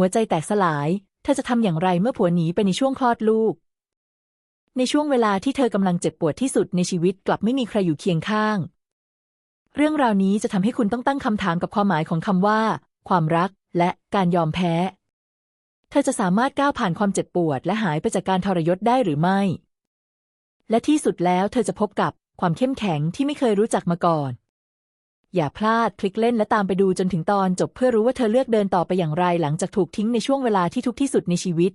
หัวใจแตกสลาย เธอจะทำอย่างไรเมื่อผัวหนีไปในช่วงคลอดลูก ในช่วงเวลาที่เธอกำลังเจ็บปวดที่สุดในชีวิตกลับไม่มีใครอยู่เคียงข้าง เรื่องราวนี้จะทำให้คุณต้องตั้งคำถามกับความหมายของคำว่า ความรัก และการยอมแพ้ เธอจะสามารถก้าวผ่านความเจ็บปวด และหายไปจากการทรยศได้หรือไม่ และที่สุดแล้วเธอจะพบกับความเข้มแข็งที่ไม่เคยรู้จักมาก่อน อย่าพลาดคลิกเล่นและตามไปดูจนถึงตอนจบเพื่อรู้ว่าเธอเลือกเดินต่อไปอย่างไรหลังจากถูกทิ้งในช่วงเวลาที่ทุกข์ที่สุดในชีวิต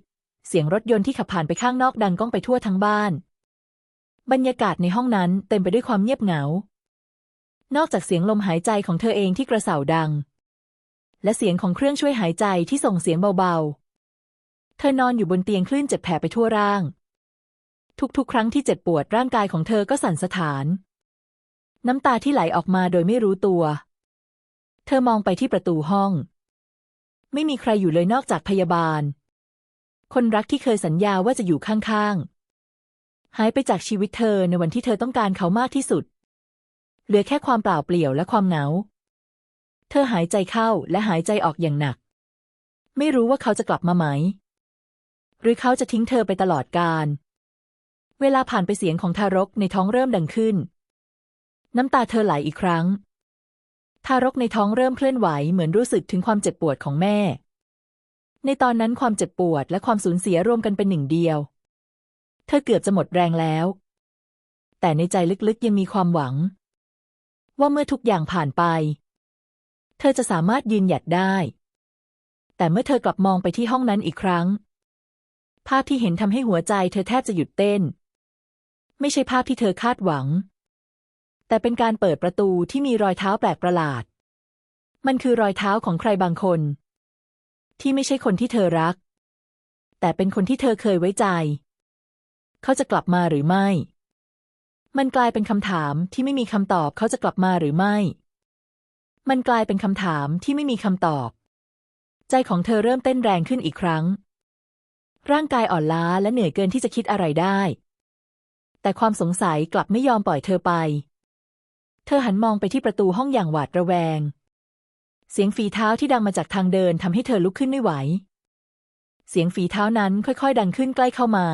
เสียงรถยนต์ที่ขับผ่านไปข้างนอกดังก้องไปทั่วทั้งบ้าน บรรยากาศในห้องนั้นเต็มไปด้วยความเงียบเหงา นอกจากเสียงลมหายใจของเธอเองที่กระเสาดัง และเสียงของเครื่องช่วยหายใจที่ส่งเสียงเบาๆ เธอนอนอยู่บนเตียงคลื่นเจ็บแผลไปทั่วร่าง ทุกๆ ครั้งที่เจ็บปวดร่างกายของเธอก็สั่นสะท้าน น้ำตาที่ไหลออกมาโดยไม่รู้ตัว เธอมองไปที่ประตูห้อง ไม่มีใครอยู่เลยนอกจากพยาบาล คนรักที่เคยสัญญาว่าจะอยู่ข้างๆ หายไปจากชีวิตเธอในวันที่เธอต้องการเขามากที่สุด เหลือแค่ความเปล่าเปลี่ยวและความเหงา เธอหายใจเข้าและหายใจออกอย่างหนัก ไม่รู้ว่าเขาจะกลับมาไหม หรือเขาจะทิ้งเธอไปตลอดกาลเวลาผ่านไปเสียงของทารกในท้องเริ่มดังขึ้น น้ำตาเธอไหลอีกครั้ง ทารกในท้องเริ่มเคลื่อนไหวเหมือนรู้สึกถึงความเจ็บปวดของแม่ ในตอนนั้นความเจ็บปวดและความสูญเสียรวมกันเป็นหนึ่งเดียว เธอเกือบจะหมดแรงแล้ว แต่ในใจลึกๆยังมีความหวัง ว่าเมื่อทุกอย่างผ่านไป เธอจะสามารถยืนหยัดได้ แต่เมื่อเธอกลับมองไปที่ห้องนั้นอีกครั้ง ภาพที่เห็นทำให้หัวใจเธอแทบจะหยุดเต้น ไม่ใช่ภาพที่เธอคาดหวัง แต่เป็นการเปิดประตูที่มีรอยเท้าแปลกประหลาด มันคือรอยเท้าของใครบางคน ที่ไม่ใช่คนที่เธอรัก แต่เป็นคนที่เธอเคยไว้ใจ เขาจะกลับมาหรือไม่ มันกลายเป็นคำถามที่ไม่มีคำตอบเขาจะกลับมาหรือไม่ มันกลายเป็นคำถามที่ไม่มีคำตอบ ใจของเธอเริ่มเต้นแรงขึ้นอีกครั้ง ร่างกายอ่อนล้าและเหนื่อยเกินที่จะคิดอะไรได้ แต่ความสงสัยกลับไม่ยอมปล่อยเธอไป เธอหันมองไปที่ประตูห้องอย่างหวาดระแวง เสียงฝีเท้าที่ดังมาจากทางเดินทำให้เธอลุกขึ้นไม่ไหว เสียงฝีเท้านั้นค่อยๆ ดังขึ้นใกล้เข้ามา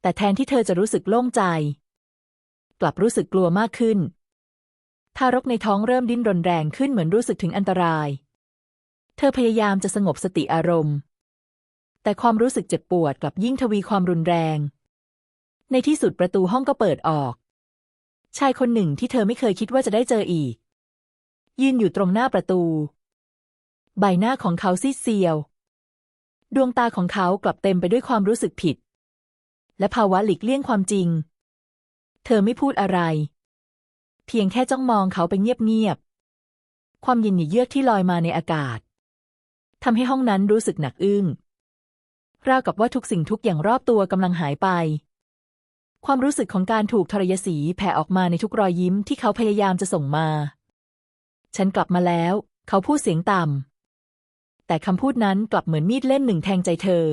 แต่แทนที่เธอจะรู้สึกโล่งใจ กลับรู้สึกกลัวมากขึ้น ทารกในท้องเริ่มดิ้นรนแรงขึ้นเหมือนรู้สึกถึงอันตราย เธอพยายามจะสงบสติอารมณ์ แต่ความรู้สึกเจ็บปวดกลับยิ่งทวีความรุนแรง ในที่สุดประตูห้องก็เปิดออก ชายคนหนึ่งที่เธอไม่เคยคิดว่าจะได้เจออีก ยืนอยู่ตรงหน้าประตู ใบหน้าของเขาซีดเซียว ดวงตาของเขากลับเต็มไปด้วยความรู้สึกผิด และภาวะหลีกเลี่ยงความจริง เธอไม่พูดอะไร เพียงแค่จ้องมองเขาไปเงียบๆความเย็นหยีเยือกที่ลอยมาในอากาศทำให้ห้องนั้นรู้สึกหนักอึ้งราวกับว่าทุกสิ่งทุกอย่างรอบตัวกำลังหายไป ความรู้สึกของการถูกทรยศีแผ่ออกมาในทุกรอยยิ้มที่เขาพยายามจะส่งมา ฉันกลับมาแล้ว เขาพูดเสียงต่ำแต่คำพูดนั้นกลับเหมือนมีดเล่มหนึ่งแทงใจเธอ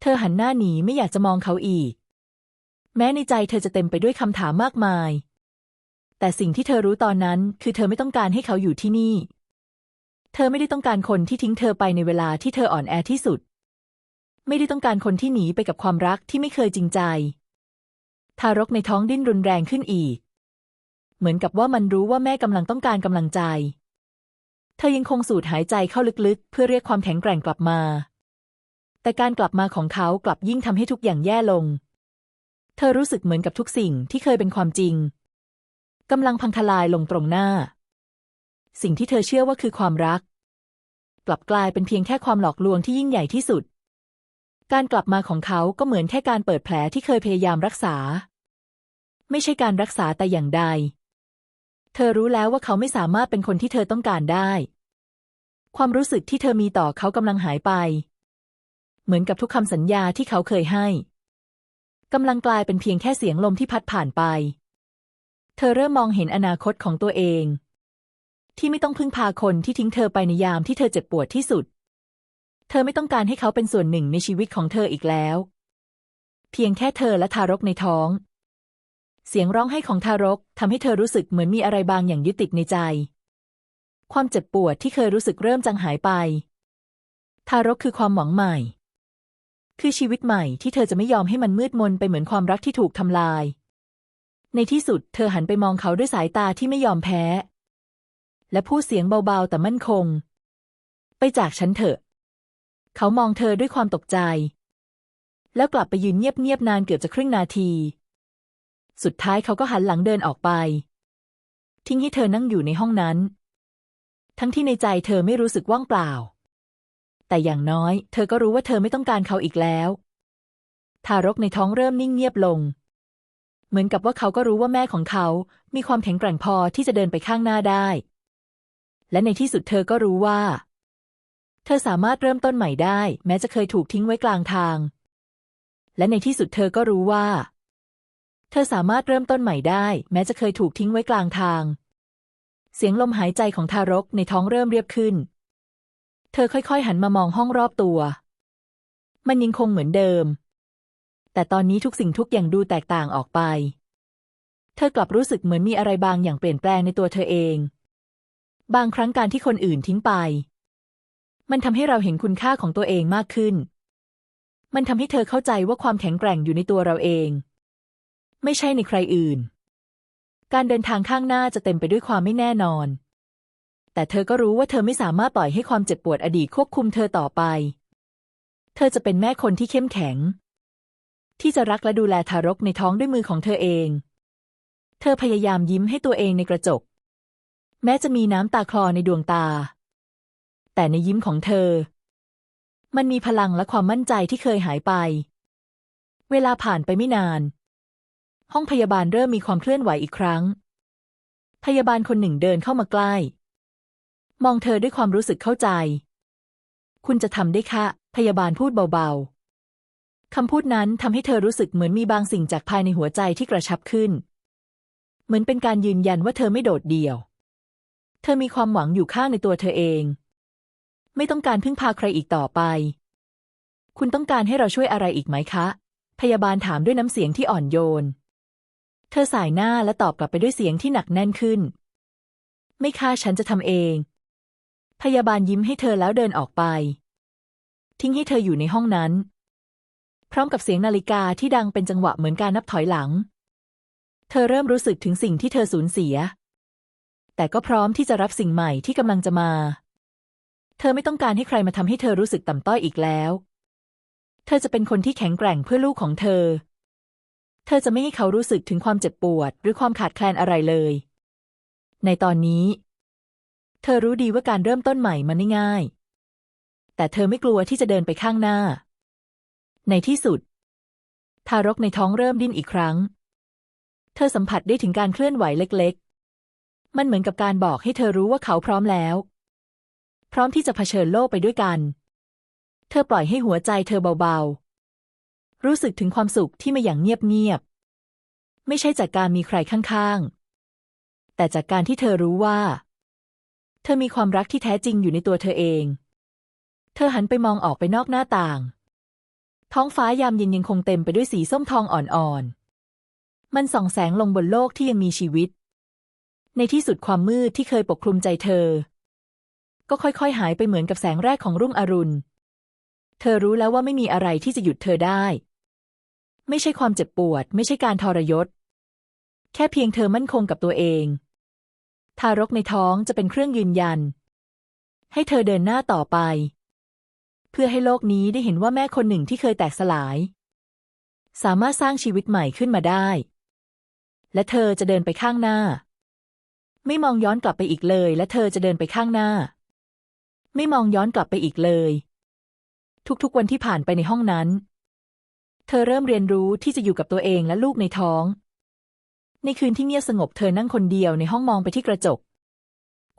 เธอหันหน้าหนีไม่อยากจะมองเขาอีก แม้ในใจเธอจะเต็มไปด้วยคำถามมากมาย แต่สิ่งที่เธอรู้ตอนนั้นคือเธอไม่ต้องการให้เขาอยู่ที่นี่ เธอไม่ได้ต้องการคนที่ทิ้งเธอไปในเวลาที่เธออ่อนแอที่สุด ไม่ได้ต้องการคนที่หนีไปกับความรักที่ไม่เคยจริงใจ ทารกในท้องดิ้นรุนแรงขึ้นอีก เหมือนกับว่ามันรู้ว่าแม่กำลังต้องการกำลังใจ เธอยังคงสูดหายใจเข้าลึกๆ เพื่อเรียกความแข็งแกร่งกลับมา แต่การกลับมาของเขากลับยิ่งทำให้ทุกอย่างแย่ลง เธอรู้สึกเหมือนกับทุกสิ่งที่เคยเป็นความจริงกำลังพังทลายลงตรงหน้า สิ่งที่เธอเชื่อว่าคือความรัก กลับกลายเป็นเพียงแค่ความหลอกลวงที่ยิ่งใหญ่ที่สุด การกลับมาของเขาก็เหมือนแค่การเปิดแผลที่เคยพยายามรักษา ไม่ใช่การรักษาแต่อย่างใด เธอรู้แล้วว่าเขาไม่สามารถเป็นคนที่เธอต้องการได้ ความรู้สึกที่เธอมีต่อเขากำลังหายไป เหมือนกับทุกคำสัญญาที่เขาเคยให้กำลังกลายเป็นเพียงแค่เสียงลมที่พัดผ่านไป เธอเริ่มมองเห็นอนาคตของตัวเอง ที่ไม่ต้องพึ่งพาคนที่ทิ้งเธอไปในยามที่เธอเจ็บปวดที่สุด เธอไม่ต้องการให้เขาเป็นส่วนหนึ่งในชีวิตของเธออีกแล้ว เพียงแค่เธอและทารกในท้อง เสียงร้องไห้ของทารกทำให้เธอรู้สึกเหมือนมีอะไรบางอย่างยึดติดในใจ ความเจ็บปวดที่เคยรู้สึกเริ่มจางหายไป ทารกคือความหวังใหม่ คือชีวิตใหม่ที่เธอจะไม่ยอมให้มันมืดมนไปเหมือนความรักที่ถูกทำลาย ในที่สุดเธอหันไปมองเขาด้วยสายตาที่ไม่ยอมแพ้ และพูดเสียงเบาๆแต่มั่นคง ไปจากฉันเถอะ เขามองเธอด้วยความตกใจ แล้วกลับไปยืนเงียบๆนานเกือบจะครึ่งนาที สุดท้ายเขาก็หันหลังเดินออกไป ทิ้งให้เธอนั่งอยู่ในห้องนั้น ทั้งที่ในใจเธอไม่รู้สึกว่างเปล่า แต่อย่างน้อย เธอก็รู้ว่าเธอไม่ต้องการเขาอีกแล้ว ทารกในท้องเริ่มนิ่งเงียบลง เหมือนกับว่าเขาก็รู้ว่าแม่ของเขา มีความแข็งแกร่งพอที่จะเดินไปข้างหน้าได้ และในที่สุดเธอก็รู้ว่า เธอสามารถเริ่มต้นใหม่ได้ แม้จะเคยถูกทิ้งไว้กลางทาง และในที่สุดเธอก็รู้ว่า เธอสามารถเริ่มต้นใหม่ได้ แม้จะเคยถูกทิ้งไว้กลางทาง เสียงลมหายใจของทารกในท้องเริ่มเรียบขึ้น เธอค่อยๆ หันมามองห้องรอบตัว มันยังคงเหมือนเดิม แต่ตอนนี้ทุกสิ่งทุกอย่างดูแตกต่างออกไป เธอกลับรู้สึกเหมือนมีอะไรบางอย่างเปลี่ยนแปลงในตัวเธอเอง บางครั้งการที่คนอื่นทิ้งไป มันทำให้เราเห็นคุณค่าของตัวเองมากขึ้น มันทำให้เธอเข้าใจว่าความแข็งแกร่งอยู่ในตัวเราเอง ไม่ใช่ในใครอื่น การเดินทางข้างหน้าจะเต็มไปด้วยความไม่แน่นอน แต่เธอก็รู้ว่าเธอไม่สามารถปล่อยให้ความเจ็บปวดอดีตควบคุมเธอต่อไป เธอจะเป็นแม่คนที่เข้มแข็ง ที่จะรักและดูแลทารกในท้องด้วยมือของเธอเอง เธอพยายามยิ้มให้ตัวเองในกระจก แม้จะมีน้ำตาคลอในดวงตา แต่ในยิ้มของเธอ มันมีพลังและความมั่นใจที่เคยหายไป เวลาผ่านไปไม่นาน ห้องพยาบาลเริ่มมีความเคลื่อนไหวอีกครั้ง พยาบาลคนหนึ่งเดินเข้ามาใกล้ มองเธอด้วยความรู้สึกเข้าใจ คุณจะทำได้คะพยาบาลพูดเบาๆคำพูดนั้นทำให้เธอรู้สึกเหมือนมีบางสิ่งจากภายในหัวใจที่กระชับขึ้น เหมือนเป็นการยืนยันว่าเธอไม่โดดเดี่ยว เธอมีความหวังอยู่ข้างในตัวเธอเอง ไม่ต้องการพึ่งพาใครอีกต่อไป คุณต้องการให้เราช่วยอะไรอีกไหมคะ พยาบาลถามด้วยน้ำเสียงที่อ่อนโยน เธอสายหน้าและตอบกลับไปด้วยเสียงที่หนักแน่นขึ้น ไม่ค่าฉันจะทำเอง พยาบาลยิ้มให้เธอแล้วเดินออกไป ทิ้งให้เธออยู่ในห้องนั้น พร้อมกับเสียงนาฬิกาที่ดังเป็นจังหวะเหมือนการนับถอยหลัง เธอเริ่มรู้สึกถึงสิ่งที่เธอสูญเสีย แต่ก็พร้อมที่จะรับสิ่งใหม่ที่กำลังจะมา เธอไม่ต้องการให้ใครมาทำให้เธอรู้สึกต่ำต้อยอีกแล้ว เธอจะเป็นคนที่แข็งแกร่งเพื่อลูกของเธอ เธอจะไม่ให้เขารู้สึกถึงความเจ็บปวด หรือความขาดแคลนอะไรเลย ในตอนนี้ เธอรู้ดีว่าการเริ่มต้นใหม่มันไม่ง่าย แต่เธอไม่กลัวที่จะเดินไปข้างหน้า ในที่สุด ทารกในท้องเริ่มดิ้นอีกครั้ง เธอสัมผัสได้ถึงการเคลื่อนไหวเล็ก ๆ มันเหมือนกับการบอกให้เธอรู้ว่าเขาพร้อมแล้ว พร้อมที่จะเผชิญโลกไปด้วยกัน เธอปล่อยให้หัวใจเธอเบาๆ รู้สึกถึงความสุขที่มาอย่างเงียบๆ ไม่ใช่จากการมีใครข้างๆ แต่จากการที่เธอรู้ว่า เธอมีความรักที่แท้จริงอยู่ในตัวเธอเอง เธอหันไปมองออกไปนอกหน้าต่าง ท้องฟ้ายามเย็นยังคงเต็มไปด้วยสีส้มทองอ่อนๆ มันส่องแสงลงบนโลกที่ยังมีชีวิตในที่สุดความมืดที่เคยปกคลุมใจเธอ ก็ค่อยๆ หายไปเหมือนกับแสงแรกของรุ่งอรุณ เธอรู้แล้วว่าไม่มีอะไรที่จะหยุดเธอได้ ไม่ใช่ความเจ็บปวด ไม่ใช่การทรยศ แค่เพียงเธอมั่นคงกับตัวเอง ทารกในท้องจะเป็นเครื่องยืนยัน ให้เธอเดินหน้าต่อไป เพื่อให้โลกนี้ได้เห็นว่าแม่คนหนึ่งที่เคยแตกสลาย สามารถสร้างชีวิตใหม่ขึ้นมาได้ และเธอจะเดินไปข้างหน้า ไม่มองย้อนกลับไปอีกเลย และเธอจะเดินไปข้างหน้า ไม่มองย้อนกลับไปอีกเลย ทุกๆวันที่ผ่านไปในห้องนั้น เธอเริ่มเรียนรู้ที่จะอยู่กับตัวเองและลูกในท้อง ในคืนที่เงียบสงบเธอนั่งคนเดียวในห้องมองไปที่กระจก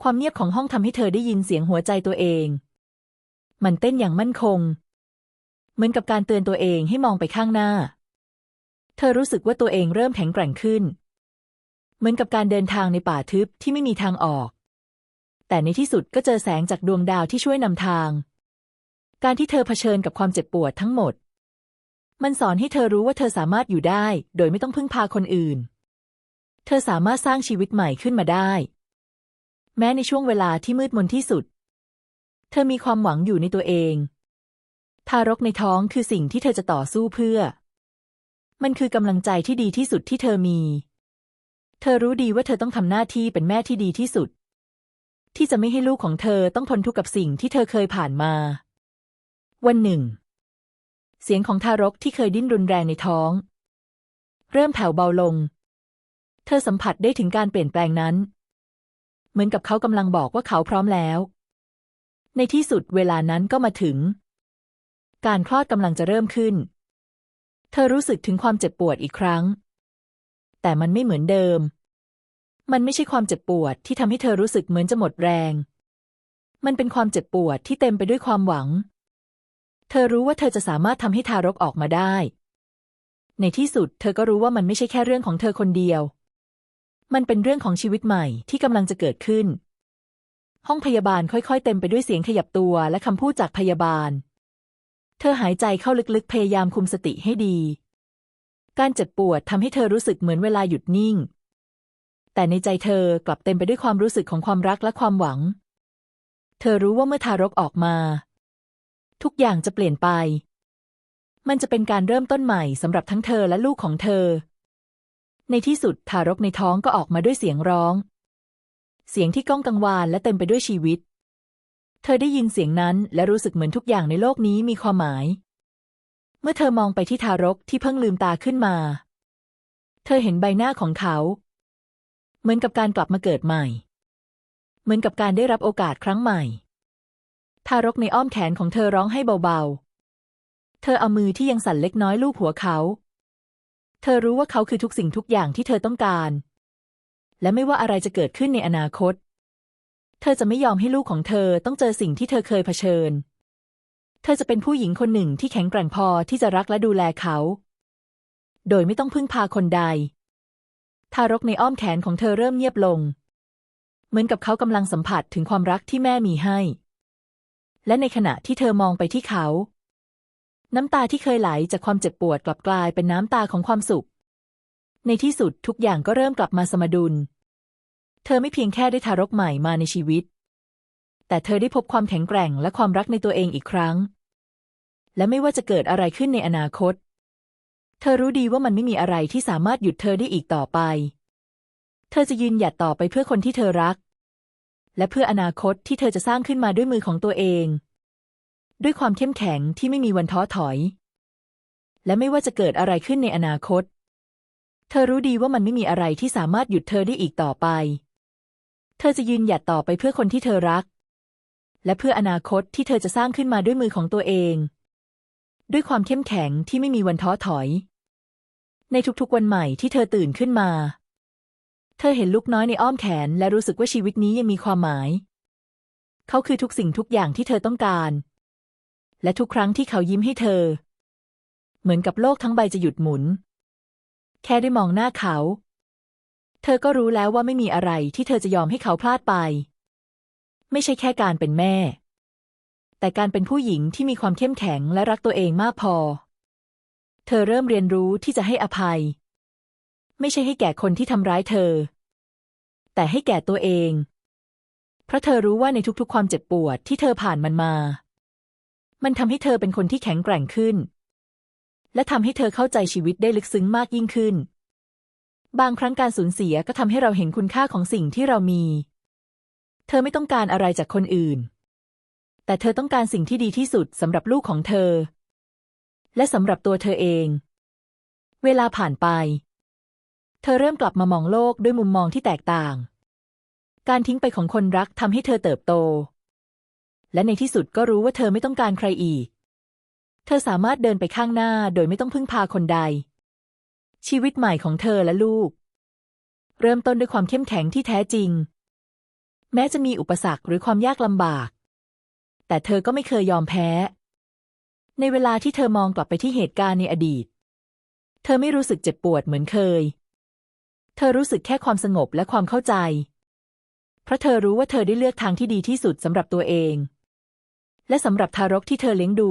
ความเงียบของห้องทำให้เธอได้ยินเสียงหัวใจตัวเอง มันเต้นอย่างมั่นคง เหมือนกับการเตือนตัวเองให้มองไปข้างหน้า เธอรู้สึกว่าตัวเองเริ่มแข็งแกร่งขึ้น เหมือนกับการเดินทางในป่าทึบที่ไม่มีทางออก แต่ในที่สุดก็เจอแสงจากดวงดาวที่ช่วยนำทาง การที่เธอเผชิญกับความเจ็บปวดทั้งหมด มันสอนให้เธอรู้ว่าเธอสามารถอยู่ได้ โดยไม่ต้องพึ่งพาคนอื่น เธอสามารถสร้างชีวิตใหม่ขึ้นมาได้ แม้ในช่วงเวลาที่มืดมนที่สุด เธอมีความหวังอยู่ในตัวเอง ทารกในท้องคือสิ่งที่เธอจะต่อสู้เพื่อ มันคือกำลังใจที่ดีที่สุดที่เธอมี เธอรู้ดีว่าเธอต้องทำหน้าที่เป็นแม่ที่ดีที่สุด ที่จะไม่ให้ลูกของเธอต้องทนทุกข์กับสิ่งที่เธอเคยผ่านมา วันหนึ่ง เสียงของทารกที่เคยดิ้นรุนแรงในท้อง เริ่มแผ่วเบาลง เธอสัมผัสได้ถึงการเปลี่ยนแปลงนั้น เหมือนกับเขากำลังบอกว่าเขาพร้อมแล้ว ในที่สุดเวลานั้นก็มาถึง การคลอดกำลังจะเริ่มขึ้น เธอรู้สึกถึงความเจ็บปวดอีกครั้ง แต่มันไม่เหมือนเดิม มันไม่ใช่ความเจ็บปวดที่ทำให้เธอรู้สึกเหมือนจะหมดแรง มันเป็นความเจ็บปวดที่เต็มไปด้วยความหวัง เธอรู้ว่าเธอจะสามารถทำให้ทารกออกมาได้ ในที่สุดเธอก็รู้ว่ามันไม่ใช่แค่เรื่องของเธอคนเดียว มันเป็นเรื่องของชีวิตใหม่ที่กำลังจะเกิดขึ้น ห้องพยาบาลค่อยๆ เต็มไปด้วยเสียงขยับตัวและคำพูดจากพยาบาล เธอหายใจเข้าลึกๆ พยายามคุมสติให้ดี การเจ็บปวดทำให้เธอรู้สึกเหมือนเวลาหยุดนิ่ง แต่ในใจเธอกลับเต็มไปด้วยความรู้สึกของความรักและความหวัง เธอรู้ว่าเมื่อทารกออกมา ทุกอย่างจะเปลี่ยนไป มันจะเป็นการเริ่มต้นใหม่สำหรับทั้งเธอและลูกของเธอ ในที่สุดทารกในท้องก็ออกมาด้วยเสียงร้อง เสียงที่ก้องกังวานและเต็มไปด้วยชีวิต เธอได้ยินเสียงนั้นและรู้สึกเหมือนทุกอย่างในโลกนี้มีความหมาย เมื่อเธอมองไปที่ทารกที่เพิ่งลืมตาขึ้นมา เธอเห็นใบหน้าของเขา มือนกับการกลับมาเกิดใหม่ เหมือนกับการได้รับโอกาสครั้งใหม่ ทารกในอ้อมแขนของเธอร้องให้เบาๆ เธอเอามือที่ยังสั่นเล็กน้อยลูบหัวเขา เธอรู้ว่าเขาคือทุกสิ่งทุกอย่างที่เธอต้องการ และไม่ว่าอะไรจะเกิดขึ้นในอนาคต เธอจะไม่ยอมให้ลูกของเธอต้องเจอสิ่งที่เธอเคยเผชิญ เธอจะเป็นผู้หญิงคนหนึ่งที่แข็งแกร่งพอที่จะรักและดูแลเขา โดยไม่ต้องพึ่งพาคนใด ทารกในอ้อมแขนของเธอเริ่มเงียบลง เหมือนกับเขากำลังสัมผัสถึงความรักที่แม่มีให้ และในขณะที่เธอมองไปที่เขา น้ำตาที่เคยไหลจากความเจ็บปวดกลับกลายเป็นน้ำตาของความสุข ในที่สุดทุกอย่างก็เริ่มกลับมาสมดุล เธอไม่เพียงแค่ได้ทารกใหม่มาในชีวิต แต่เธอได้พบความแข็งแกร่งและความรักในตัวเองอีกครั้ง และไม่ว่าจะเกิดอะไรขึ้นในอนาคต เธอรู้ดีว่ามันไม่มีอะไรที่สามารถหยุดเธอได้อีกต่อไป เธอจะยืนหยัดต่อไปเพื่อคนที่เธอรัก และเพื่ออนาคตที่เธอจะสร้างขึ้นมาด้วยมือของตัวเอง ด้วยความเข้มแข็งที่ไม่มีวันท้อถอย และไม่ว่าจะเกิดอะไรขึ้นในอนาคต เธอรู้ดีว่ามันไม่มีอะไรที่สามารถหยุดเธอได้อีกต่อไป เธอจะยืนหยัดต่อไปเพื่อคนที่เธอรัก และเพื่ออนาคตที่เธอจะสร้างขึ้นมาด้วยมือของตัวเอง ด้วยความเข้มแข็งที่ไม่มีวันท้อถอย ในทุกๆวันใหม่ที่เธอตื่นขึ้นมา เธอเห็นลูกน้อยในอ้อมแขน และรู้สึกว่าชีวิตนี้ยังมีความหมาย เขาคือทุกสิ่งทุกอย่างที่เธอต้องการ และทุกครั้งที่เขายิ้มให้เธอ เหมือนกับโลกทั้งใบจะหยุดหมุน แค่ได้มองหน้าเขา เธอก็รู้แล้วว่าไม่มีอะไรที่เธอจะยอมให้เขาพลาดไป ไม่ใช่แค่การเป็นแม่ แต่การเป็นผู้หญิงที่มีความเข้มแข็งและรักตัวเองมากพอ เธอเริ่มเรียนรู้ที่จะให้อภัย ไม่ใช่ให้แก่คนที่ทำร้ายเธอ แต่ให้แก่ตัวเอง เพราะเธอรู้ว่าในทุกๆ ความเจ็บปวดที่เธอผ่านมันมา มันทำให้เธอเป็นคนที่แข็งแกร่งขึ้น และทำให้เธอเข้าใจชีวิตได้ลึกซึ้งมากยิ่งขึ้น บางครั้งการสูญเสียก็ทำให้เราเห็นคุณค่าของสิ่งที่เรามี เธอไม่ต้องการอะไรจากคนอื่น แต่เธอต้องการสิ่งที่ดีที่สุดสำหรับลูกของเธอ และสำหรับตัวเธอเอง เวลาผ่านไป เธอเริ่มกลับมามองโลกด้วยมุมมองที่แตกต่าง การทิ้งไปของคนรักทำให้เธอเติบโต และในที่สุดก็รู้ว่าเธอไม่ต้องการใครอีก เธอสามารถเดินไปข้างหน้าโดยไม่ต้องพึ่งพาคนใด ชีวิตใหม่ของเธอและลูก เริ่มต้นด้วยความเข้มแข็งที่แท้จริง แม้จะมีอุปสรรคหรือความยากลำบาก แต่เธอก็ไม่เคยยอมแพ้ ในเวลาที่เธอมองกลับไปที่เหตุการณ์ในอดีต เธอไม่รู้สึกเจ็บปวดเหมือนเคย เธอรู้สึกแค่ความสงบและความเข้าใจ เพราะเธอรู้ว่าเธอได้เลือกทางที่ดีที่สุดสำหรับตัวเอง และสำหรับทารกที่เธอเลี้ยงดู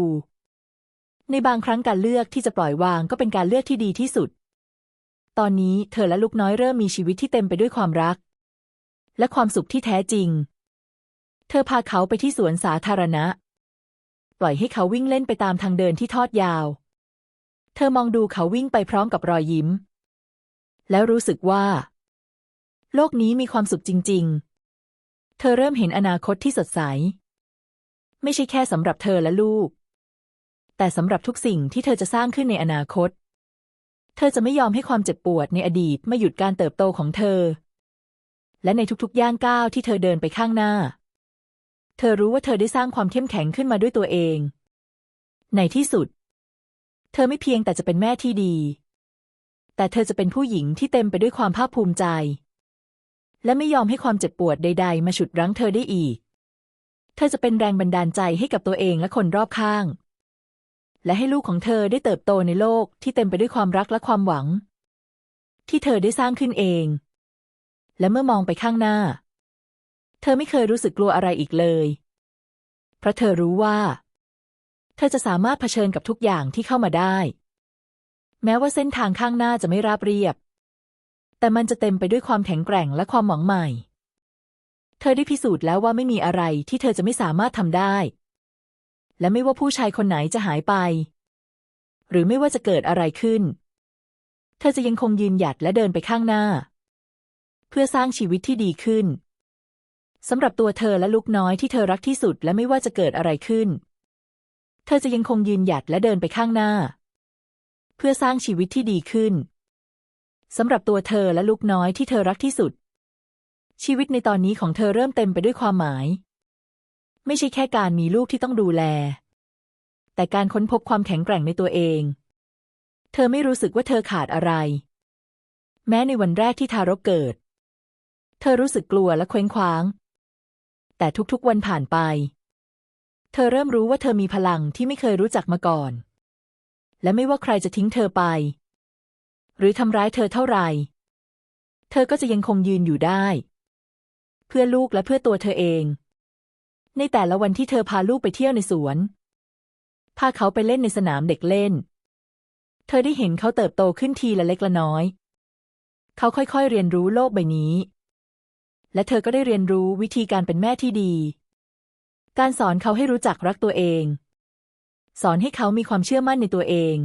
ในบางครั้งการเลือกที่จะปล่อยวางก็เป็นการเลือกที่ดีที่สุด ตอนนี้เธอและลูกน้อยเริ่มมีชีวิตที่เต็มไปด้วยความรัก และความสุขที่แท้จริง เธอพาเขาไปที่สวนสาธารณะ ปล่อยให้เขาวิ่งเล่นไปตามทางเดินที่ทอดยาว เธอมองดูเขาวิ่งไปพร้อมกับรอยยิ้ม แล้วรู้สึกว่า โลกนี้มีความสุขจริง ๆ เธอเริ่มเห็นอนาคตที่สดใส ไม่ใช่แค่สำหรับเธอและลูก แต่สำหรับทุกสิ่งที่เธอจะสร้างขึ้นในอนาคต เธอจะไม่ยอมให้ความเจ็บปวดในอดีตมาหยุดการเติบโตของเธอ และในทุกๆย่างก้าวที่เธอเดินไปข้างหน้า เธอรู้ว่าเธอได้สร้างความเข้มแข็งขึ้นมาด้วยตัวเอง ในที่สุด เธอไม่เพียงแต่จะเป็นแม่ที่ดี แต่เธอจะเป็นผู้หญิงที่เต็มไปด้วยความภาคภูมิใจ และไม่ยอมให้ความเจ็บปวดใด ๆ มาฉุดรั้งเธอได้อีก เธอจะเป็นแรงบันดาลใจให้กับตัวเองและคนรอบข้าง และให้ลูกของเธอได้เติบโตในโลกที่เต็มไปด้วยความรักและความหวัง ที่เธอได้สร้างขึ้นเอง และเมื่อมองไปข้างหน้า เธอไม่เคยรู้สึกกลัวอะไรอีกเลย เพราะเธอรู้ว่า เธอจะสามารถเผชิญกับทุกอย่างที่เข้ามาได้ แม้ว่าเส้นทางข้างหน้าจะไม่ราบเรียบ แต่มันจะเต็มไปด้วยความแข็งแกร่งและความหวังใหม่ เธอได้พิสูจน์แล้วว่าไม่มีอะไรที่เธอจะไม่สามารถทำได้ และไม่ว่าผู้ชายคนไหนจะหายไป หรือไม่ว่าจะเกิดอะไรขึ้น เธอจะยังคงยืนหยัดและเดินไปข้างหน้า เพื่อสร้างชีวิตที่ดีขึ้น สำหรับตัวเธอและลูกน้อยที่เธอรักที่สุดและไม่ว่าจะเกิดอะไรขึ้น เธอจะยังคงยืนหยัดและเดินไปข้างหน้า เพื่อสร้างชีวิตที่ดีขึ้นสำหรับตัวเธอและลูกน้อยที่เธอรักที่สุด ชีวิตในตอนนี้ของเธอเริ่มเต็มไปด้วยความหมาย ไม่ใช่แค่การมีลูกที่ต้องดูแล แต่การค้นพบความแข็งแกร่งในตัวเอง เธอไม่รู้สึกว่าเธอขาดอะไร แม้ในวันแรกที่ทารกเกิด เธอรู้สึกกลัวและเคว้งคว้าง แต่ทุกๆวันผ่านไป เธอเริ่มรู้ว่าเธอมีพลังที่ไม่เคยรู้จักมาก่อน และไม่ว่าใครจะทิ้งเธอไป หรือทำร้ายเธอเท่าไหร่ เธอก็จะยังคงยืนอยู่ได้ เพื่อลูกและเพื่อตัวเธอเอง ในแต่ละวันที่เธอพาลูกไปเที่ยวในสวน พาเขาไปเล่นในสนามเด็กเล่น เธอได้เห็นเขาเติบโตขึ้นทีละเล็กละน้อย เขาค่อยๆเรียนรู้โลกใบนี้ และเธอก็ได้เรียนรู้วิธีการเป็นแม่ที่ดี การสอนเขาให้รู้จักรักตัวเอง สอนให้เขามีความเชื่อมั่นในตัวเอง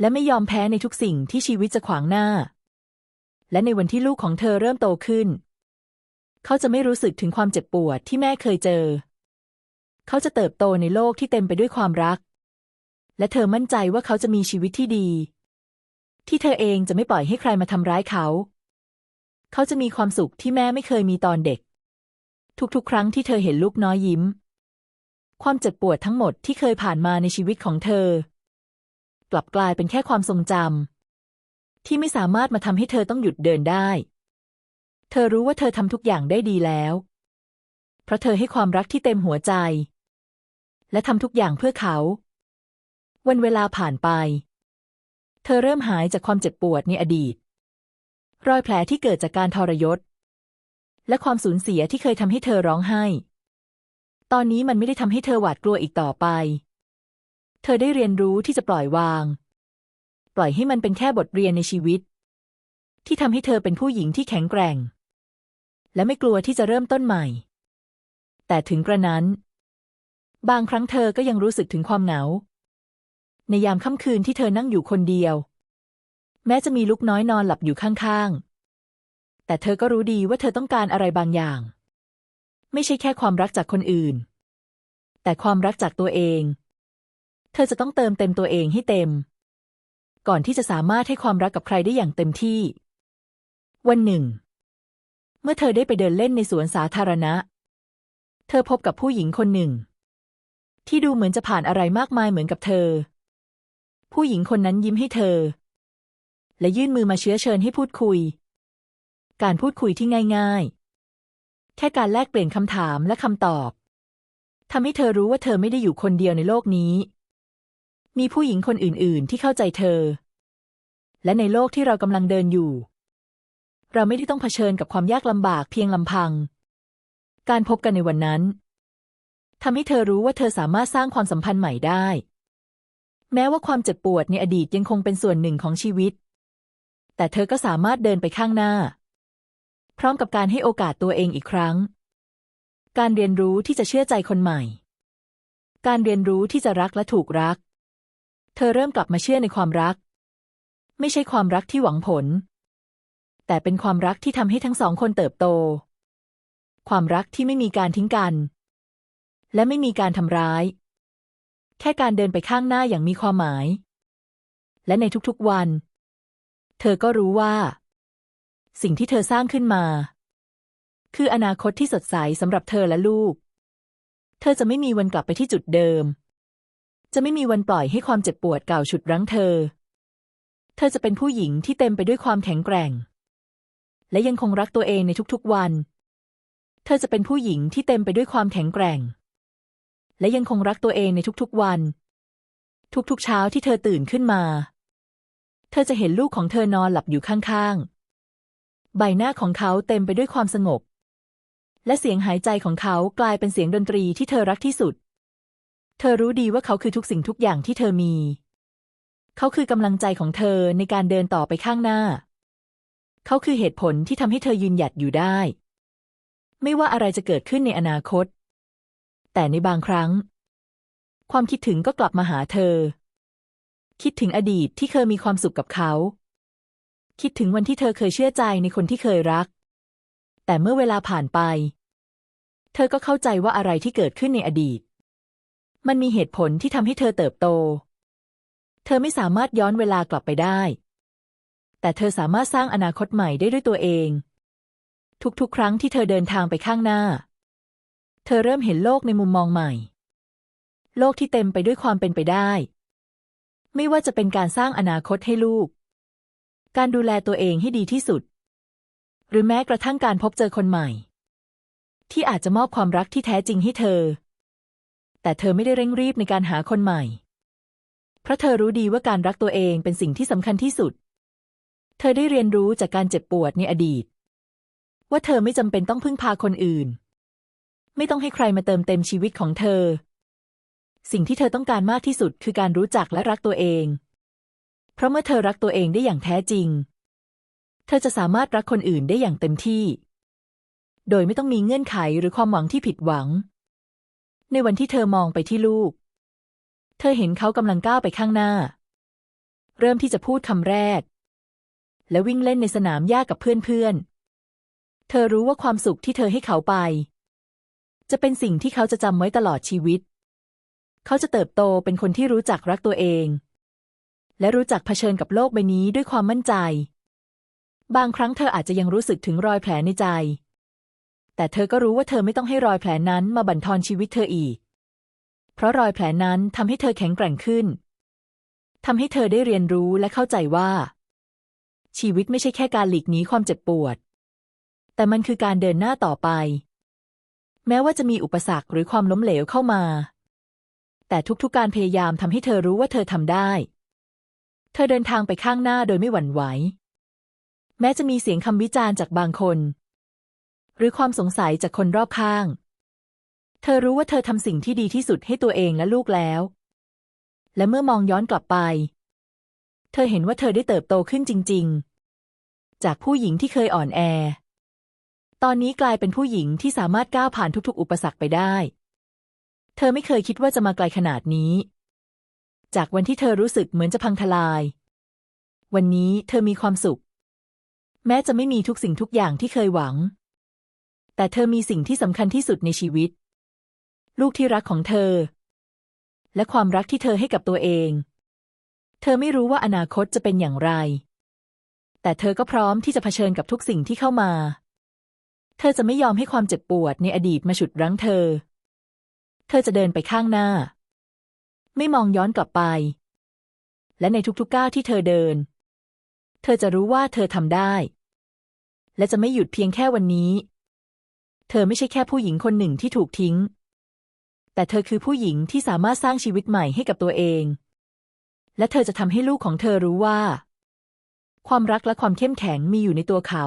และไม่ยอมแพ้ในทุกสิ่งที่ชีวิตจะขวางหน้า และในวันที่ลูกของเธอเริ่มโตขึ้น เขาจะไม่รู้สึกถึงความเจ็บปวดที่แม่เคยเจอ เขาจะเติบโตในโลกที่เต็มไปด้วยความรัก และเธอมั่นใจว่าเขาจะมีชีวิตที่ดี ที่เธอเองจะไม่ปล่อยให้ใครมาทำร้ายเขา เขาจะมีความสุขที่แม่ไม่เคยมีตอนเด็ก ทุกๆ ครั้งที่เธอเห็นลูกน้อยยิ้ม ความเจ็บปวดทั้งหมดที่เคยผ่านมาในชีวิตของเธอ กลับกลายเป็นแค่ความทรงจำที่ไม่สามารถมาทำให้เธอต้องหยุดเดินได้ เธอรู้ว่าเธอทำทุกอย่างได้ดีแล้ว เพราะเธอให้ความรักที่เต็มหัวใจ และทำทุกอย่างเพื่อเขา วันเวลาผ่านไป เธอเริ่มหายจากความเจ็บปวดในอดีต รอยแผลที่เกิดจากการทรยศ และความสูญเสียที่เคยทำให้เธอร้องไห้ ตอนนี้มันไม่ได้ทำให้เธอหวาดกลัวอีกต่อไป เธอได้เรียนรู้ที่จะปล่อยวาง ปล่อยให้มันเป็นแค่บทเรียนในชีวิต ที่ทำให้เธอเป็นผู้หญิงที่แข็งแกร่ง และไม่กลัวที่จะเริ่มต้นใหม่ แต่ถึงกระนั้น บางครั้งเธอก็ยังรู้สึกถึงความเหงา ในยามค่ำคืนที่เธอนั่งอยู่คนเดียว แม้จะมีลูกน้อยนอนหลับอยู่ข้างๆ แต่เธอก็รู้ดีว่าเธอต้องการอะไรบางอย่าง ไม่ใช่แค่ความรักจากคนอื่น แต่ความรักจากตัวเอง เธอจะต้องเติมเต็มตัวเองให้เต็ม ก่อนที่จะสามารถให้ความรักกับใครได้อย่างเต็มที่ วันหนึ่ง เมื่อเธอได้ไปเดินเล่นในสวนสาธารณะ เธอพบกับผู้หญิงคนหนึ่ง ที่ดูเหมือนจะผ่านอะไรมากมายเหมือนกับเธอ ผู้หญิงคนนั้นยิ้มให้เธอ และยื่นมือมาเชื้อเชิญให้พูดคุย การพูดคุยที่ง่ายๆ แค่การแลกเปลี่ยนคำถามและคำตอบทำให้เธอรู้ว่าเธอไม่ได้อยู่คนเดียวในโลกนี้ มีผู้หญิงคนอื่น ๆ ที่เข้าใจเธอ และในโลกที่เรากำลังเดินอยู่ เราไม่ได้ต้องเผชิญกับความยากลำบากเพียงลำพัง การพบกันในวันนั้นทำให้เธอรู้ว่าเธอสามารถสร้างความสัมพันธ์ใหม่ได้ แม้ว่าความเจ็บปวดในอดีตยังคงเป็นส่วนหนึ่งของชีวิต แต่เธอก็สามารถเดินไปข้างหน้า พร้อมกับการให้โอกาสตัวเองอีกครั้ง การเรียนรู้ที่จะเชื่อใจคนใหม่ การเรียนรู้ที่จะรักและถูกรัก เธอเริ่มกลับมาเชื่อในความรัก ไม่ใช่ความรักที่หวังผล แต่เป็นความรักที่ทำให้ทั้งสองคนเติบโต ความรักที่ไม่มีการทิ้งกัน และไม่มีการทำร้าย แค่การเดินไปข้างหน้าอย่างมีความหมาย และในทุกๆวัน เธอก็รู้ว่า สิ่งที่เธอสร้างขึ้นมา คืออนาคตที่สดใสสำหรับเธอและลูก เธอจะไม่มีวันกลับไปที่จุดเดิม จะไม่มีวันปล่อยให้ความเจ็บปวดเก่าฉุดรั้งเธอ เธอจะเป็นผู้หญิงที่เต็มไปด้วยความแข็งแกร่ง และยังคงรักตัวเองในทุกๆวัน เธอจะเป็นผู้หญิงที่เต็มไปด้วยความแข็งแกร่ง และยังคงรักตัวเองในทุกๆวัน ทุกๆเช้าที่เธอตื่นขึ้นมา ธอจะเห็นลูกของเธอนอนหลับอยู่ข้างๆ ใบหน้าของเขาเต็มไปด้วยความสงบ และเสียงหายใจของเขากลายเป็นเสียงดนตรีที่เธอรักที่สุด เธอรู้ดีว่าเขาคือทุกสิ่งทุกอย่างที่เธอมี เขาคือกำลังใจของเธอในการเดินต่อไปข้างหน้า เขาคือเหตุผลที่ทำให้เธอยืนหยัดอยู่ได้ ไม่ว่าอะไรจะเกิดขึ้นในอนาคต แต่ในบางครั้ง ความคิดถึงก็กลับมาหาเธอ คิดถึงอดีตที่เคยมีความสุขกับเขา คิดถึงวันที่เธอเคยเชื่อใจในคนที่เคยรัก แต่เมื่อเวลาผ่านไป เธอก็เข้าใจว่าอะไรที่เกิดขึ้นในอดีต มันมีเหตุผลที่ทำให้เธอเติบโต เธอไม่สามารถย้อนเวลากลับไปได้ แต่เธอสามารถสร้างอนาคตใหม่ได้ด้วยตัวเอง ทุกๆ ครั้งที่เธอเดินทางไปข้างหน้า เธอเริ่มเห็นโลกในมุมมองใหม่ โลกที่เต็มไปด้วยความเป็นไปได้ ไม่ว่าจะเป็นการสร้างอนาคตให้ลูก การดูแลตัวเองให้ดีที่สุด หรือแม้กระทั่งการพบเจอคนใหม่ ที่อาจจะมอบความรักที่แท้จริงให้เธอ แต่เธอไม่ได้เร่งรีบในการหาคนใหม่ เพราะเธอรู้ดีว่าการรักตัวเองเป็นสิ่งที่สำคัญที่สุด เธอได้เรียนรู้จากการเจ็บปวดในอดีต ว่าเธอไม่จำเป็นต้องพึ่งพาคนอื่น ไม่ต้องให้ใครมาเติมเต็มชีวิตของเธอ สิ่งที่เธอต้องการมากที่สุดคือการรู้จักและรักตัวเอง เพราะเมื่อเธอรักตัวเองได้อย่างแท้จริง เธอจะสามารถรักคนอื่นได้อย่างเต็มที่ โดยไม่ต้องมีเงื่อนไขหรือความหวังที่ผิดหวัง ในวันที่เธอมองไปที่ลูก เธอเห็นเขากำลังก้าวไปข้างหน้า เริ่มที่จะพูดคำแรก และวิ่งเล่นในสนามหญ้ากับเพื่อนๆ เธอรู้ว่าความสุขที่เธอให้เขาไป จะเป็นสิ่งที่เขาจะจำไว้ตลอดชีวิต เขาจะเติบโตเป็นคนที่รู้จักรักตัวเอง และรู้จักเผชิญกับโลกใบนี้ด้วยความมั่นใจ บางครั้งเธออาจจะยังรู้สึกถึงรอยแผลในใจ แต่เธอก็รู้ว่าเธอไม่ต้องให้รอยแผลนั้นมาบั่นทอนชีวิตเธออีก เพราะรอยแผลนั้นทำให้เธอแข็งแกร่งขึ้นทำให้เธอได้เรียนรู้และเข้าใจว่า ชีวิตไม่ใช่แค่การหลีกหนีความเจ็บปวด แต่มันคือการเดินหน้าต่อไป แม้ว่าจะมีอุปสรรคหรือความล้มเหลวเข้ามา แต่ทุกๆการพยายามทำให้เธอรู้ว่าเธอทำได้ เธอเดินทางไปข้างหน้าโดยไม่หวั่นไหว แม้จะมีเสียงคำวิจารณ์จากบางคน หรือความสงสัยจากคนรอบข้าง เธอรู้ว่าเธอทำสิ่งที่ดีที่สุดให้ตัวเองและลูกแล้ว และเมื่อมองย้อนกลับไป เธอเห็นว่าเธอได้เติบโตขึ้นจริง ๆ จากผู้หญิงที่เคยอ่อนแอ ตอนนี้กลายเป็นผู้หญิงที่สามารถก้าวผ่านทุกๆ อุปสรรคไปได้ เธอไม่เคยคิดว่าจะมาไกลขนาดนี้ จากวันที่เธอรู้สึกเหมือนจะพังทลาย วันนี้เธอมีความสุข แม้จะไม่มีทุกสิ่งทุกอย่างที่เคยหวัง แต่เธอมีสิ่งที่สำคัญที่สุดในชีวิต ลูกที่รักของเธอ และความรักที่เธอให้กับตัวเอง เธอไม่รู้ว่าอนาคตจะเป็นอย่างไร แต่เธอก็พร้อมที่จะเผชิญกับทุกสิ่งที่เข้ามา เธอจะไม่ยอมให้ความเจ็บปวดในอดีตมาฉุดรั้งเธอ เธอจะเดินไปข้างหน้า ไม่มองย้อนกลับไป และในทุกๆก้าวที่เธอเดิน เธอจะรู้ว่าเธอทำได้ และจะไม่หยุดเพียงแค่วันนี้ เธอไม่ใช่แค่ผู้หญิงคนหนึ่งที่ถูกทิ้ง แต่เธอคือผู้หญิงที่สามารถสร้างชีวิตใหม่ให้กับตัวเอง และเธอจะทำให้ลูกของเธอรู้ว่า ความรักและความเข้มแข็งมีอยู่ในตัวเขา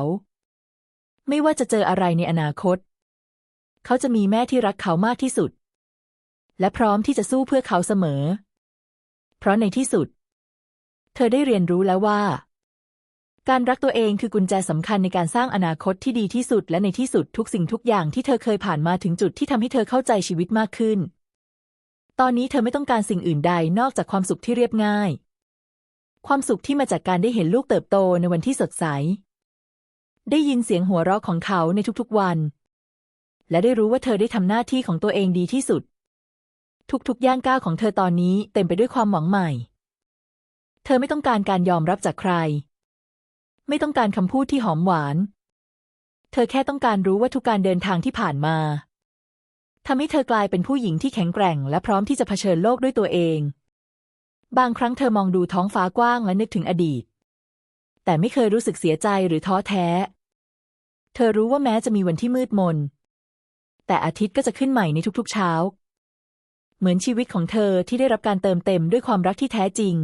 ไม่ว่าจะเจออะไรในอนาคต เขาจะมีแม่ที่รักเขามากที่สุด และพร้อมที่จะสู้เพื่อเขาเสมอ เพราะในที่สุด เธอได้เรียนรู้แล้วว่า การรักตัวเองคือกุญแจสำคัญในการสร้างอนาคตที่ดีที่สุด และในที่สุดทุกสิ่งทุกอย่างที่เธอเคยผ่านมาถึงจุดที่ทำให้เธอเข้าใจชีวิตมากขึ้น ตอนนี้เธอไม่ต้องการสิ่งอื่นใดนอกจากความสุขที่เรียบง่าย ความสุขที่มาจากการได้เห็นลูกเติบโตในวันที่สดใส ได้ยินเสียงหัวเราะของเขาในทุกๆวัน และได้รู้ว่าเธอได้ทำหน้าที่ของตัวเองดีที่สุด ทุกๆย่างก้าวของเธอตอนนี้เต็มไปด้วยความหวังใหม่ เธอไม่ต้องการการยอมรับจากใคร ไม่ต้องการคำพูดที่หอมหวาน เธอแค่ต้องการรู้ว่าทุกการเดินทางที่ผ่านมาทำให้เธอกลายเป็นผู้หญิงที่แข็งแกร่ง และพร้อมที่จะเผชิญโลกด้วยตัวเอง บางครั้งเธอมองดูท้องฟ้ากว้างและนึกถึงอดีต แต่ไม่เคยรู้สึกเสียใจหรือท้อแท้ เธอรู้ว่าแม้จะมีวันที่มืดมน แต่อาทิตย์ก็จะขึ้นใหม่ในทุกๆเช้า เหมือนชีวิตของเธอที่ได้รับการเติมเต็มด้วยความรักที่แท้จริง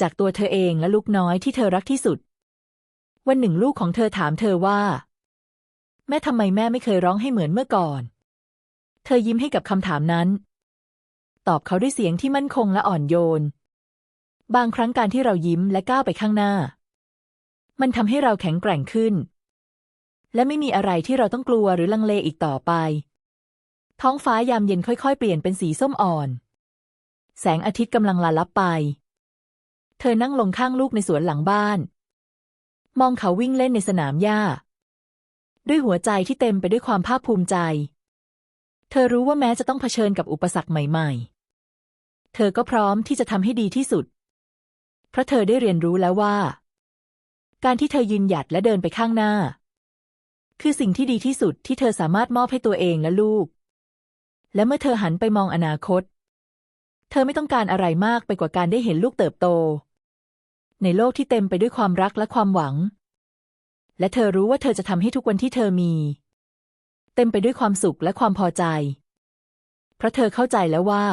จากตัวเธอเองและลูกน้อยที่เธอรักที่สุด วันหนึ่งลูกของเธอถามเธอว่า แม่ทำไมแม่ไม่เคยร้องให้เหมือนเมื่อก่อน เธอยิ้มให้กับคำถามนั้น ตอบเขาด้วยเสียงที่มั่นคงและอ่อนโยน บางครั้งการที่เรายิ้มและก้าวไปข้างหน้า มันทำให้เราแข็งแกร่งขึ้น และไม่มีอะไรที่เราต้องกลัวหรือลังเลอีกต่อไป ท้องฟ้ายามเย็นค่อยๆ เปลี่ยนเป็นสีส้มอ่อน แสงอาทิตย์กำลังลาลับไป เธอนั่งลงข้างลูกในสวนหลังบ้าน มองเขาวิ่งเล่นในสนามหญ้า ด้วยหัวใจที่เต็มไปด้วยความภาคภูมิใจ เธอรู้ว่าแม้จะต้องเผชิญกับอุปสรรคใหม่ ๆ เธอก็พร้อมที่จะทำให้ดีที่สุด เพราะเธอได้เรียนรู้แล้วว่า การที่เธอยืนหยัดและเดินไปข้างหน้า คือสิ่งที่ดีที่สุดที่เธอสามารถมอบให้ตัวเองและลูก และเมื่อเธอหันไปมองอนาคต เธอไม่ต้องการอะไรมากไปกว่าการได้เห็นลูกเติบโต ในโลกที่เต็มไปด้วยความรักและความหวัง และเธอรู้ว่าเธอจะทำให้ทุกวันที่เธอมี เต็มไปด้วยความสุขและความพอใจ เพราะเธอเข้าใจแล้วว่า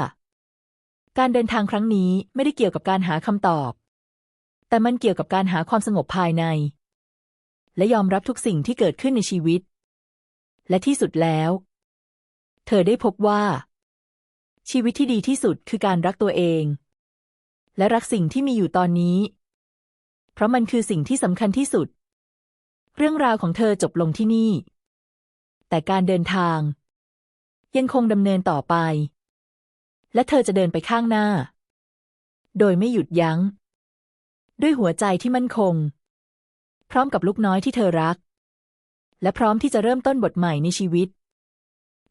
การเดินทางครั้งนี้ไม่ได้เกี่ยวกับการหาคำตอบ แต่มันเกี่ยวกับการหาความสงบภายใน และยอมรับทุกสิ่งที่เกิดขึ้นในชีวิตและที่สุดแล้ว เธอได้พบว่า ชีวิตที่ดีที่สุดคือการรักตัวเอง และรักสิ่งที่มีอยู่ตอนนี้ เพราะมันคือสิ่งที่สำคัญที่สุด เรื่องราวของเธอจบลงที่นี่ แต่การเดินทาง ยังคงดำเนินต่อไป และเธอจะเดินไปข้างหน้า โดยไม่หยุดยัง้ง ด้วยหัวใจที่มั่นคง พร้อมกับลูกน้อยที่เธอรัก และพร้อมที่จะเริ่มต้นบทใหม่ในชีวิต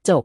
จบ